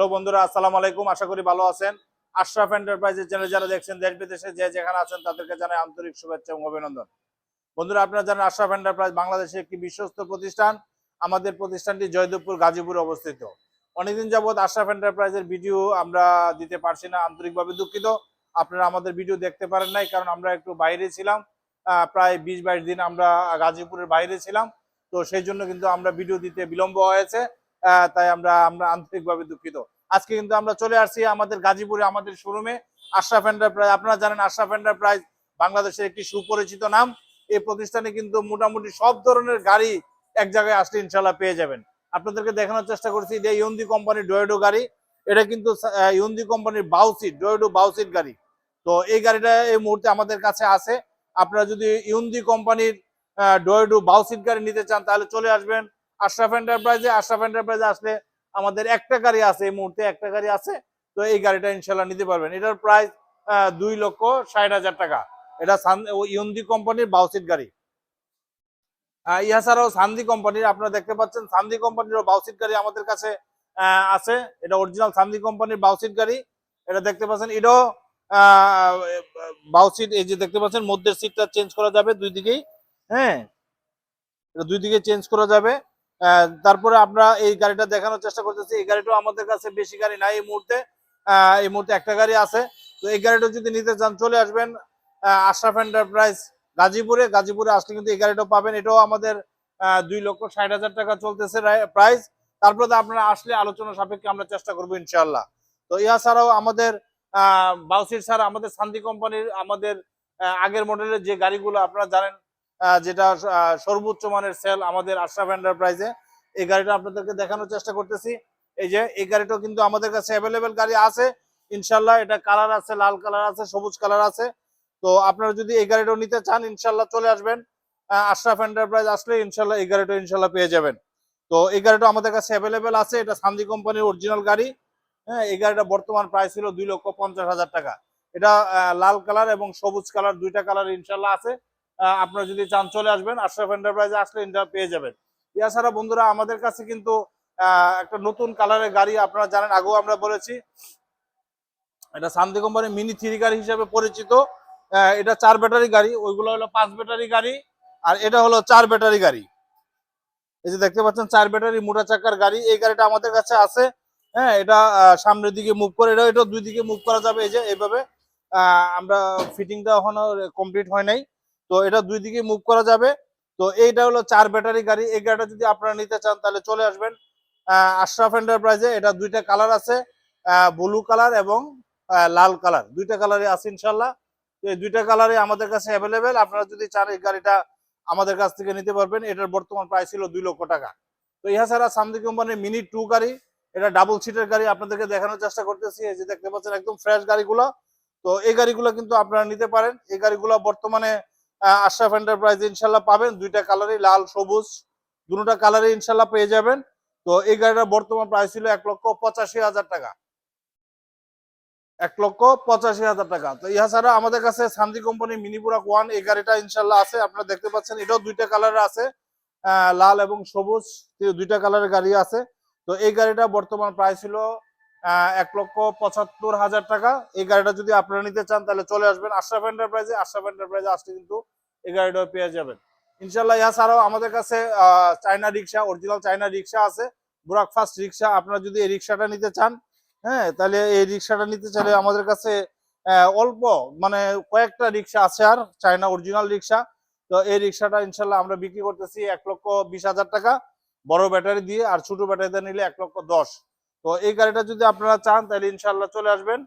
Hello বন্ধুরা, আসসালামু আলাইকুম। আশা করি ভালো আছেন। আশরাফ এন্টারপ্রাইজের চ্যানেল যারা দেখছেন, দেশ বিদেশে যে যেখানে আছেন, তাদেরকে জানাই আন্তরিক শুভেচ্ছা এবং অভিনন্দন। বন্ধুরা, আপনারা জানেন আশরাফ এন্টারপ্রাইজ বাংলাদেশের একটি বিশ্বস্ত প্রতিষ্ঠান। আমাদের প্রতিষ্ঠানটি জয়দেবপুর, গাজীপুরে অবস্থিত। অনেকদিন যাবৎ আশরাফ এন্টারপ্রাইজের ভিডিও আমরা দিতে পারছি না, আন্তরিকভাবে দুঃখিত। আপনারা আমাদের ভিডিও দেখতে পারেন নাই, কারণ আমরা একটু বাইরে ছিলাম। প্রায় বিশ বাইশ দিন আমরা গাজীপুরের বাইরে ছিলাম। তো সেই জন্য কিন্তু আমরা ভিডিও দিতে বিলম্ব হয়েছে। তাই আমরা আমরা আন্তরিকভাবে দুঃখিত। আজকে কিন্তু আমরা চলে আসছি আমাদের গাজীপুরে আমাদের শোরুমে, আশরাফ এন্টারপ্রাইজ আপনারা জানেন আশরাফ এন্টারপ্রাইজ বাংলাদেশের একটি সুপরিচিত নাম। এই প্রতিষ্ঠানে কিন্তু মোটামুটি সব ধরনের গাড়ি এক জায়গায় আসলে ইনশাল্লাহ পেয়ে যাবেন। আপনাদেরকে দেখানোর চেষ্টা করছি যে ইউন্দি কোম্পানির ডোয়েডো গাড়ি, এটা কিন্তু ইউন্দি কোম্পানির বাউসিট ডোয়েডো বাউসিট গাড়ি। তো এই গাড়িটা এই মুহূর্তে আমাদের কাছে আছে। আপনারা যদি ইউন্দি কোম্পানির ডোয়েডো বাউসিট গাড়ি নিতে চান তাহলে চলে আসবেন। আশরাফ এন্টারপ্রাইজে আশরাফ এন্টারপ্রাইজে আসলে আমাদের একটা গাড়ি আছে, এই মুহূর্তে একটা গাড়ি আছে, তো এই গাড়িটা ইনশাল্লাহ নিতে পারবেন। এটার প্রাইস দুই লক্ষ ষাট হাজার টাকা। এটা ইউন্দি কোম্পানির বাউসিট গাড়ি। ইহা সান্দি কোম্পানির আপনারা দেখতে পাচ্ছেন সান্দি কোম্পানির বাউসিট গাড়ি আমাদের কাছে আছে। এটা অরিজিনাল সান্দি কোম্পানির বাউসিট গাড়ি। এটা দেখতে পাচ্ছেন, এটাও বাউসিট এই যে দেখতে পাচ্ছেন, মধ্যের সিটটা চেঞ্জ করা যাবে দুই দিকেই। হ্যাঁ এটা দুই দিকে চেঞ্জ করা যাবে। তারপরে আমরা এই গাড়িটা দেখানোর চেষ্টা করতেছি। এই গাড়িটাও আমাদের কাছে বেশি গাড়ি নাই এই মুহূর্তে। এই মুহূর্তে একটা গাড়ি আছে। তো এই গাড়িটা যদি নিতে চান, চলে আসবেন আশরাফ এন্টারপ্রাইজ গাজীপুরে। গাজীপুরে আসলে কিন্তু এই গাড়িটাও পাবেন। এটাও আমাদের দুই লক্ষ ষাট হাজার টাকা চলতেছে প্রাইস তারপরে তো আপনারা আসলে আলোচনা সাপেক্ষে আমরা চেষ্টা করব ইনশাল্লাহ তো ইহা ছাড়াও আমাদের বাউসির ছাড়া আমাদের শান্তি কোম্পানির আমাদের আগের মডেলের যে গাড়িগুলো আপনারা জানেন যেটা সর্বোচ্চ মানের সেল আমাদের আশরাফ এন্টারপ্রাইজে এই গাড়িটা আপনাদেরকে দেখানোর চেষ্টা করতেছি। এই যে, এই গাড়িটাও কিন্তু আমাদের কাছে অ্যাভেলেবেল গাড়ি আছে। ইনশাল্লাহ এটা কালার আছে, লাল কালার আছে, সবুজ কালার আছে। তো আপনারা যদি এই গাড়িটাও নিতে চান, ইনশাল্লাহ চলে আসবেন। আশরাফ এন্টারপ্রাইজ আসলে ইনশাল্লাহ এই গাড়িটা ইনশাল্লাহ পেয়ে যাবেন। তো এই গাড়িটা আমাদের কাছে অ্যাভেলেবেল আছে। এটা সান্দি কোম্পানির অরিজিনাল গাড়ি। হ্যাঁ এই গাড়িটা বর্তমান প্রাইস ছিল দুই লক্ষ পঞ্চাশ হাজার টাকা। এটা লাল কালার এবং সবুজ কালার দুইটা কালার ইনশাল্লাহ আছে। আপনারা যদি চান চলে আসবেন আশরাফ এন্টারপ্রাইজে আসলে পেয়ে যাবেন। এছাড়া বন্ধুরা, আমাদের কাছে কিন্তু একটা নতুন কালারের গাড়ি আপনারা জানেন, আগেও আমরা বলেছি। এটা সান্দি কোম্পানির মিনি থ্রি গাড়ি হিসেবে পরিচিত। এটা চার ব্যাটারি গাড়ি, ওইগুলো হলো পাঁচ ব্যাটারি গাড়ি, আর এটা হলো চার ব্যাটারি গাড়ি। এই যে দেখতে পাচ্ছেন, চার ব্যাটারি মোটা চাকার গাড়ি, এই গাড়িটা আমাদের কাছে আছে। হ্যাঁ এটা সামনের দিকে মুভ করে এটা এটা দুই দিকে মুভ করা যাবে, এই যে, এইভাবে। আমরা ফিটিংটা এখনও কমপ্লিট হয় নাই। তো এটা দুই দিকে মুভ করা যাবে। তো এইটা হলো চার ব্যাটারি গাড়ি। এই গাড়িটা যদি আপনারা নিতে চান, তাহলে চলে আসবেন। আশরাফ এন্টারপ্রাইজে এটা দুইটা কালার আছে ব্লু কালার এবং লাল কালার দুইটা কালারই আছে ইনশাল্লাহ তো এই দুইটা কালারই আমাদের কাছে অ্যাভেলেবেল আপনারা যদি চান, এই গাড়িটা আমাদের কাছ থেকে নিতে পারবেন। এটার বর্তমান প্রাইস ছিল দুই লক্ষ টাকা। তো ইহা ছাড়া সামদি কোম্পানির মিনি টু গাড়ি, এটা ডাবল সিটের গাড়ি আপনাদেরকে দেখানোর চেষ্টা করতেছি। এই যে দেখতে পাচ্ছেন, একদম ফ্রেশ গাড়িগুলো। তো এই গাড়িগুলো কিন্তু আপনারা নিতে পারেন। এই গাড়িগুলো বর্তমানে আশরাফ এন্টারপ্রাইজ ইনশাল্লাহ পাবেন। দুইটা কালারই লাল, সবুজ, দুটা কালারই ইনশাল্লাহ পেয়ে যাবেন। তো এই গাড়িটার বর্তমান প্রাইস ছিল এক লক্ষ পঁচাশি হাজার টাকা। এক লক্ষ পঁচাশি হাজার টাকা। তো ইহা ছাড়া আমাদের কাছে সান্দি কোম্পানি মিনিপুরাক ওয়ান এই গাড়িটা ইনশাল্লাহ আছে। আপনারা দেখতে পাচ্ছেন, এটাও দুইটা কালারের আছে। লাল এবং সবুজ, দুইটা কালারের গাড়ি আছে। তো এই গাড়িটা বর্তমান প্রাইস ছিল এক লক্ষ পঁচাত্তর হাজার টাকা। এই গাড়িটা যদি আপনারা নিতে চান, তাহলে চলে আসবেন আশরাফ এন্টারপ্রাইজে আশরাফ এন্টারপ্রাইজে আসলে কিন্তু এই গাড়িটাও পেয়ে যাবেন। ইনশাল্লাহ ইহা ছাড়াও আমাদের কাছে China rickshaw original China rickshaw আছে বুরাক ফাস্ট রিক্সা। আপনারা যদি এই রিক্সাটা নিতে চান হ্যাঁ তাহলে এই রিক্সাটা নিতে চাইলে আমাদের কাছে অল্প মানে কয়েকটা রিক্সা আছে আর, চায়না অরিজিনাল রিক্সা। তো এই রিক্সাটা ইনশাল্লাহ আমরা বিক্রি করতেছি এক লক্ষ বিশ হাজার টাকা। বড় ব্যাটারি দিয়ে, আর ছোট ব্যাটারিতে নিলে এক লক্ষ দশ। তো এই গাড়িটা যদি আপনারা চান, তাহলে ইনশাল্লাহ চলে আসবেন।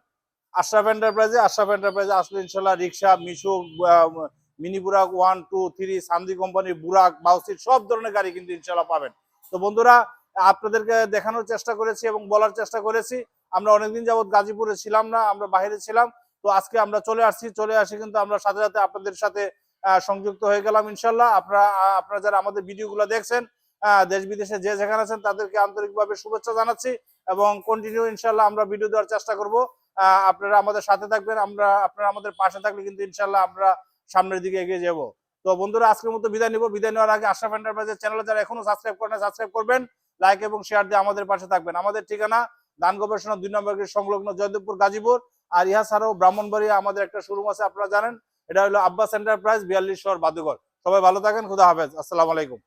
আশরাফ এন্টারপ্রাইজে আশরাফ এন্টারপ্রাইজে আসলে ইনশাল্লাহ rickshaw Meesho mini Burak one, two, three, সান্দি company, Burak বাউসিট সব ধরনের গাড়ি কিন্তু ইনশাল্লাহ পাবেন। তো বন্ধুরা, আপনাদেরকে দেখানোর চেষ্টা করেছি এবং বলার চেষ্টা করেছি। আমরা অনেকদিন যাবত গাজীপুরে ছিলাম না, আমরা বাইরে ছিলাম। তো আজকে আমরা চলে আসছি, চলে আসি কিন্তু আমরা সাথে সাথে আপনাদের সাথে সংযুক্ত হয়ে গেলাম ইনশাল্লাহ আপনারা আপনারা যারা আমাদের ভিডিওগুলো দেখছেন দেশ বিদেশে যে যেখানে আছেন তাদেরকে আন্তরিকভাবে শুভেচ্ছা জানাচ্ছি এবং কন্টিনিউ ইনশাল্লাহ আমরা ভিডিও দেওয়ার চেষ্টা করব। আপনারা আমাদের সাথে থাকবেন, আমরা, আপনারা আমাদের পাশে থাকলে কিন্তু ইনশাল্লাহ আমরা সামনের দিকে এগিয়ে যাব। তো বন্ধুরা, আজকের মতো বিদায় নিব। বিদায় নেওয়ার আগে আশরাফ এন্টারপ্রাইজের চ্যানেলে যারা এখনও সাবস্ক্রাইব করেন সাবস্ক্রাইব করবেন লাইক এবং শেয়ার দিয়ে আমাদের পাশে থাকবেন। আমাদের ঠিকানা দান গবেষণা দুই নম্বর সংলগ্ন জয়দেবপুর, গাজীপুর। আর ইহা ছাড়াও ব্রাহ্মণবাড়িয়া আমাদের একটা শোরুম আছে, আপনারা জানেন। এটা হলো আব্বাস এন্টারপ্রাইজ বিয়াল্লিশ শহর বাদুঘর সবাই ভালো থাকেন, খুদা হাফেজ। আসসালামু আলাইকুম।